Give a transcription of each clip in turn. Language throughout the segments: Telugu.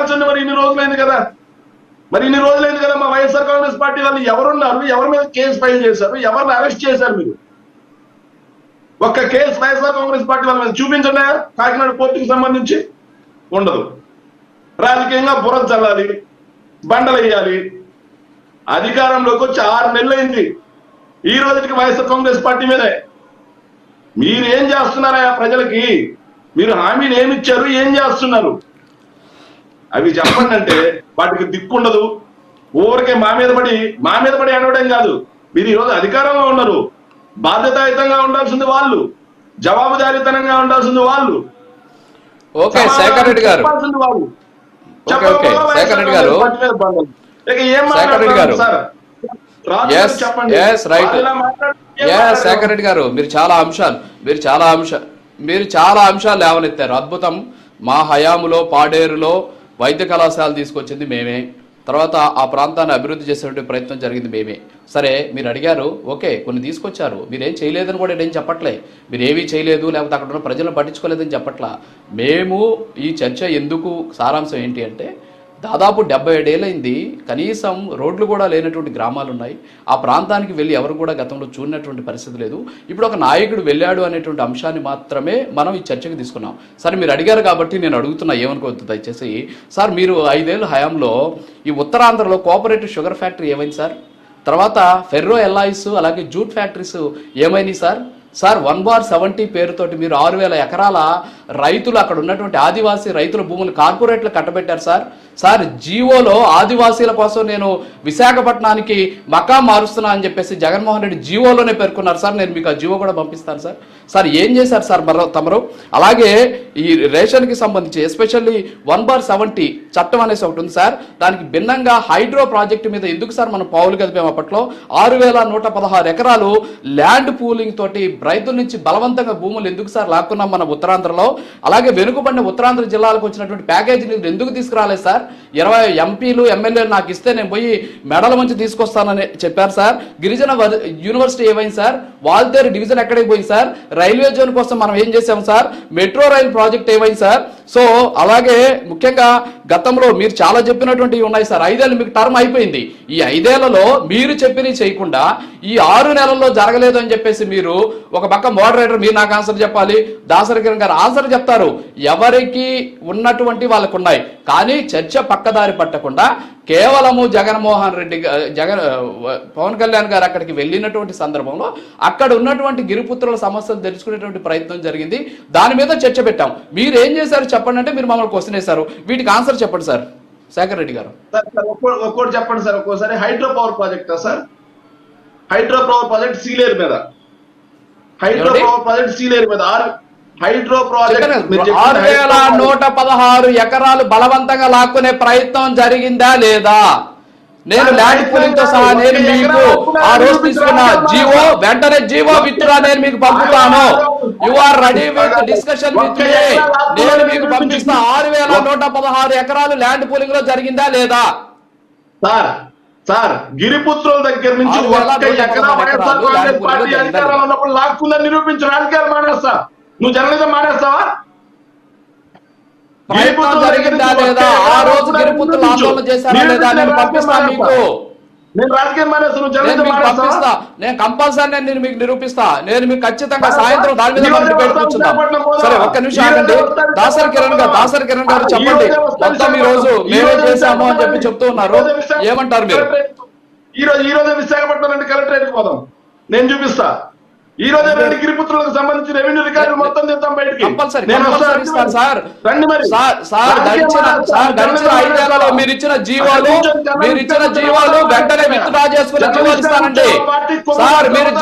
చేయాల్సింది మరి ఇన్ని రోజులైంది కదా. మరి ఇన్ని రోజులైంది కదా మా వైఎస్ఆర్ కాంగ్రెస్ పార్టీ వాళ్ళు ఎవరున్నారు? ఎవరి మీద కేసు ఫైల్ చేశారు? ఎవరిని అరెస్ట్ చేశారు మీరు? ఒక్క కేసు వైఎస్ఆర్ కాంగ్రెస్ పార్టీ వాళ్ళ మీద చూపించండి కాకినాడ పోర్టుకి సంబంధించి ఉండదు. రాజకీయంగా బుర్ర చల్లాలి బండలు వేయాలి. అధికారంలోకి వచ్చి ఆరు నెలలైంది. ఈ రోజుకి వైఎస్ఆర్ కాంగ్రెస్ పార్టీ మీదే. మీరు ఏం చేస్తున్నారా ప్రజలకి? మీరు హామీని ఏమిచ్చారు ఏం చేస్తున్నారు? అవి చెప్పండి అంటే వాటికి దిక్కుండదు. ఊరికే మా మీద పడి మా మీద పడి అనవడం కాదు. మీరు ఈరోజు అధికారంలో ఉన్నారు. బాధ్యతాయుతంగా ఉండాల్సింది వాళ్ళు. జవాబుదారీతనంగా ఉండాల్సింది వాళ్ళు. ఓకే శేఖర్ రెడ్డి గారు. శేఖర్ రెడ్డి గారు. శేఖర్ రెడ్డి గారు. శేఖర్ రెడ్డి మీరు చాలా అంశాలు మీరు చాలా అంశ మీరు చాలా అంశాలు లేవనెత్తారు. అద్భుతం. మా హయాములో పాడేరులో వైద్య కళాశాల తీసుకొచ్చింది మేమే. తర్వాత ఆ ప్రాంతాన్ని అభివృద్ధి చేసేటువంటి ప్రయత్నం జరిగింది మేమే. సరే మీరు అడిగారు ఓకే కొన్ని తీసుకొచ్చారు. మీరేం చేయలేదని కూడా నేను చెప్పట్లే. మీరేమీ చేయలేదు లేకపోతే అక్కడ ఉన్న ప్రజలను పట్టించుకోలేదని చెప్పట్లా. మేము ఈ చర్చ ఎందుకు సారాంశం ఏంటి అంటే దాదాపు డెబ్బై ఏడేళ్ళైంది కనీసం రోడ్లు కూడా లేనటువంటి గ్రామాలు ఉన్నాయి ఆ ప్రాంతానికి వెళ్ళి ఎవరు కూడా గతంలో చూడనటువంటి పరిస్థితి లేదు. ఇప్పుడు ఒక నాయకుడు వెళ్ళాడు అనేటువంటి అంశాన్ని మాత్రమే మనం ఈ చర్చకు తీసుకున్నాం. సరే మీరు అడిగారు కాబట్టి నేను అడుగుతున్నా ఏమనుకోవద్దు దయచేసి. సార్ మీరు ఐదేళ్ళ హయాంలో ఈ ఉత్తరాంధ్రలో కోఆపరేటివ్ షుగర్ ఫ్యాక్టరీ ఏమైంది సార్? తర్వాత ఫెర్రో ఎల్లాయిస్ అలాగే జూట్ ఫ్యాక్టరీస్ ఏమైనాయి sir? Sir one bar seventy పేరుతోటి మీరు ఆరు వేల ఎకరాల రైతులు అక్కడ ఉన్నటువంటి ఆదివాసీ రైతుల భూములు కార్పొరేట్లు కట్టబెట్టారు సార్. సార్ జీవోలో ఆదివాసీల కోసం నేను విశాఖపట్నానికి మకా మారుస్తున్నా అని చెప్పేసి జగన్మోహన్ రెడ్డి జీవోలోనే పేర్కొన్నారు సార్. నేను మీకు ఆ జీవో కూడా పంపిస్తాను సార్. సార్ ఏం చేశారు సార్ మరో తమరు? అలాగే ఈ రేషన్కి సంబంధించి ఎస్పెషల్లీ వన్ బార్ సెవెంటీ చట్టం అనేసి ఒకటి ఉంది సార్. దానికి భిన్నంగా హైడ్రో ప్రాజెక్టు మీద ఎందుకు సార్ మనం పావులు కదిపాము అప్పట్లో? ఆరు వేల నూట పదహారు ఎకరాలు ల్యాండ్ పూలింగ్ తోటి రైతుల నుంచి బలవంతంగా భూములు ఎందుకు సార్ లాక్కున్నాం మన ఉత్తరాంధ్రలో? అలాగే వెనుకబడిన ఉత్తరాంధ్ర జిల్లాలకు వచ్చినటువంటి ప్యాకేజీ ఎందుకు తీసుకురాలేదు సార్? ఇరవై ఎంపీలు ఎమ్మెల్యేలు నాకు ఇస్తే నేను పోయి మెడల మంచి తీసుకొస్తానని చెప్పారు సార్. గిరిజన యూనివర్సిటీ ఏమైంది సార్? వాల్తేరు డివిజన్ ఎక్కడికి పోయింది సార్? రైల్వే జోన్ కోసం మనం ఏం చేసాం సార్? మెట్రో రైల్ ప్రాజెక్ట్ ఏమైంది సార్? సో అలాగే ముఖ్యంగా గతంలో మీరు చాలా చెప్పినటువంటివి ఉన్నాయి సార్. ఐదేళ్ళు మీకు టర్మ్ అయిపోయింది. ఈ ఐదేళ్ళలో మీరు చెప్పినవి చేయకుండా ఈ ఆరు నెలల్లో జరగలేదు అని చెప్పేసి మీరు ఒక పక్క మోడరేటర్ మీరు నాకు ఆన్సర్ చెప్పాలి. దాసరి కిరణ్ గారు ఆన్సర్ చెప్తారు. ఎవరికి ఉన్నటువంటి వాళ్ళకు ఉన్నాయి. కానీ చర్చ పక్కదారి పట్టకుండా కేవలము జగన్మోహన్ రెడ్డి జగన్ పవన్ కళ్యాణ్ గారు అక్కడికి వెళ్ళినటువంటి సందర్భంలో అక్కడ ఉన్నటువంటి గిరిపుత్రుల సమస్యలు తెలుసుకునేటువంటి ప్రయత్నం జరిగింది. దాని మీద చర్చ పెట్టాం. మీరు ఏం చేశారు చెప్పండి అంటే మీరు మమ్మల్ని క్వశ్చన్ వేశారు. వీటికి ఆన్సర్ చెప్పండి సార్. శేఖర్ రెడ్డి గారు. సార్ సార్ ఒక్కో- ఒక్కోటి చెప్పండి సార్ ఒక్కోసారి. Hydro power ప్రాజెక్టా sir? Hydro power project Sileru మీద. హైడ్రో? పవర్ ప్రాజెక్ట్ సీలేరు మీద. ఆరు హైడ్రో ప్రాజెక్ట్ ఆరు వేల నూట పదహారు ఎకరాలు బలవంతంగా లాక్కునే ప్రయత్నం జరిగిందా లేదా? నేను సార్, ల్యాండ్ పూలింగ్తో సహా నేను మీకు ఆ రోజు? తీసుకున్న జీవో వెంటనే జీవో విత్డ్రా నేను మీకు పంపుతాను. You are ready with discussion with మీ నేను మీకు పంపిస్తా. ఆరు వేల నూట పదహారు ఎకరాలు ల్యాండ్ పూలింగ్లో జరిగిందా లేదా? సార్ సార్ గిరిపుత్రుల దగ్గర నుంచి ఒక్క ఎకరా వైఎస్ఆర్ కాంగ్రెస్ పార్టీ అధికారంలో ఉన్నప్పుడు లాక్కుందని నిరూపించు రాజకీయాలు మానేస్తా. నువ్వు జర్నలిజం మానేస్తావా ప్రయత్నం జరిగిందా లేదా? ఆ రోజు గిరిపుత్రులు ఆందోళన చేశారా లేదా? నేను పంపిస్తా మీకు. నేను రాజకీయం జర్నలిజం పంపిస్తా. నేను కంపల్సరీ నేను మీకు నిరూపిస్తా. నేను మీకు ఖచ్చితంగా సాయంత్రం దాని మీద మనం డిబేట్ కూర్చుందాం సరే ఒక్క నిమిషం ఆగండి. దాసరి కిరణ్ గారు దాసరి కిరణ్ గారు చెప్పండి. మొత్తం ఈ రోజు మేమే చేశాము అని చెప్పి చెప్తూ ఉన్నారు. ఏమంటారు మీరు? ఈ రోజు ఈ రోజే విశాఖపట్నం నుండి కలెక్టరేట్ పోదాం. నేను చూపిస్తా. ఈ రోజే రెండు గిరిపుత్రులకు సంబంధించి రెవెన్యూ రికార్డులు మొత్తం తెద్దాం బయటికి. కంపల్సరీ సార్ రండి మరి. సార్ సార్ గడిచిన సార్ గడిచిన ఐదేళ్ళలో మీరు ఇచ్చిన జీవాలు మీరు ఇచ్చిన జీవాలు వెంటనే విత్డ్రా చేసుకుని జీవాలు ఇస్తానండి. సార్ మీరు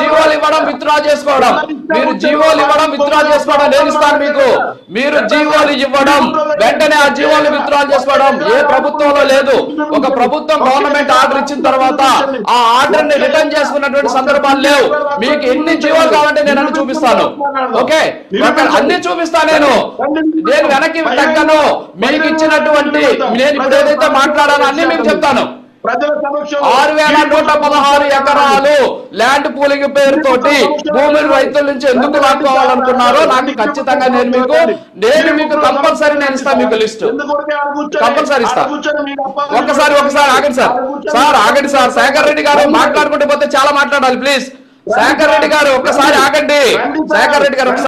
విత్డ్రా చేసుకోవడం. మీరు జీవాలు ఇవ్వడం విత్డ్రా చేసుకోవడం నేను ఇస్తాను మీకు. మీరు జీవాలు ఇవ్వడం వెంటనే ఆ జీవాలు విత్డ్రా చేసుకోవడం ఏ ప్రభుత్వంలో లేదు. ఒక ప్రభుత్వం గవర్నమెంట్ ఆర్డర్ ఇచ్చిన తర్వాత ఆ ఆర్డర్ని రిటర్న్ చేసుకున్నటువంటి సందర్భాలు లేవు. మీకు ఎన్ని జీవాలు కావాలంటే నేను అన్ని చూపిస్తాను. ఓకే? అన్ని చూపిస్తా నేను. నేను వెనక్కి తగ్గను. మీకు ఇచ్చినటువంటి నేను ఇప్పుడు ఏదైతే మాట్లాడానో అన్ని మీకు చెప్తాను. ఆరు వేల నూట పదహారు ఎకరాలు ల్యాండ్ పూలింగ్ పేరుతోటి భూమిని రైతుల నుంచి ఎందుకు లాక్కోవాలనుకున్నారో నాకు ఖచ్చితంగా నేను మీకు నేను మీకు కంపల్సరీ నేను ఇస్తాను మీకు లిస్ట్. కంపల్సరీ ఇస్తా. ఒక్కసారి ఒకసారి ఆగండి సార్. సార్ ఆగండి సార్. శేఖర్ రెడ్డి గారు మాట్లాడుకుంటూ పోతే చాలా మాట్లాడాలి ప్లీజ్. శేఖర్ రెడ్డి గారు ఒక్కసారి ఆగండి. శేఖర్ రెడ్డి గారు